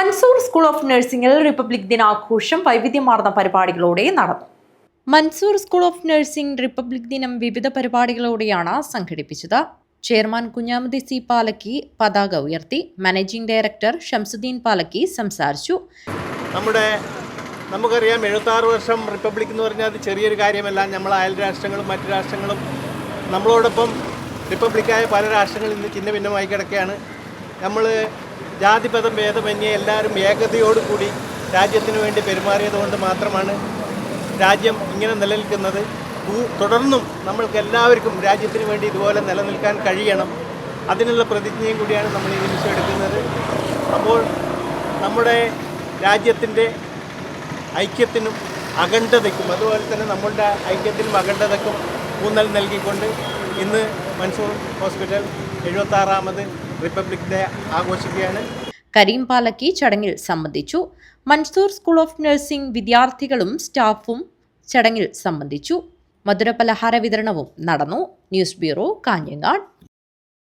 Mansoor school of നഴ്സിംഗിൽ republic ദിനാഘോഷം വൈവിധ്യമാർന്ന പരിപാടികളോടെ നടന്നു. Mansoor school of nursing republic ദിനം വിവിധ പരിപാടികളോടെയാണ് സംഘടിപ്പിച്ചത്. ചെയർമാൻ കുഞ്ഞാമതി സി പാലക്കി പതാക ഉയർത്തി മാനേജിംഗ് ഡയറക്ടർ ഷംസുദ്ദീൻ പാലക്കി സംസാരിച്ചു. നമ്മുടെ നമുക്കറിയാം എഴുപത്താറ് വർഷം റിപ്പബ്ലിക് എന്ന് പറഞ്ഞാൽ അത് ചെറിയൊരു കാര്യമല്ല. നമ്മൾ അയൽ രാഷ്ട്രങ്ങളും മറ്റു രാഷ്ട്രങ്ങളും നമ്മളോടൊപ്പം റിപ്പബ്ലിക്കായ പല രാഷ്ട്രങ്ങളും ഇന്ന് ചിഹ്ന ഭിന്നമായി കിടക്കുകയാണ്. നമ്മൾ ജാതിപദം ഭേദമന്യേ എല്ലാവരും ഏകതയോടുകൂടി രാജ്യത്തിന് വേണ്ടി പെരുമാറിയത് കൊണ്ട് മാത്രമാണ് രാജ്യം ഇങ്ങനെ നിലനിൽക്കുന്നത്. തുടർന്നും നമ്മൾക്ക് എല്ലാവർക്കും രാജ്യത്തിന് വേണ്ടി ഇതുപോലെ നിലനിൽക്കാൻ കഴിയണം. അതിനുള്ള പ്രതിജ്ഞയും കൂടിയാണ് നമ്മൾ ഈ നിമിഷം എടുക്കുന്നത്. അപ്പോൾ നമ്മുടെ രാജ്യത്തിന്റെ ഐക്യത്തിനും അഖണ്ഡതയ്ക്കും അതുപോലെ തന്നെ നമ്മളുടെ ഐക്യത്തിനും അഖണ്ഡതയ്ക്കും ഊന്നൽ നൽകിക്കൊണ്ട് ഇന്ന് മൻസൂർ ഹോസ്പിറ്റൽ എഴുപത്താറാമത് റിപ്പബ്ലിക് ഡേ ആഘോഷിക്കുകയാണ്. കരീം പാലക്കി ചടങ്ങിൽ സംബന്ധിച്ചു. മൻസൂർ സ്കൂൾ ഓഫ് നഴ്സിംഗ് വിദ്യാർത്ഥികളും സ്റ്റാഫും ചടങ്ങിൽ സംബന്ധിച്ചു. മധുരപലഹാര വിതരണവും നടന്നു. News bureau Kanhangad.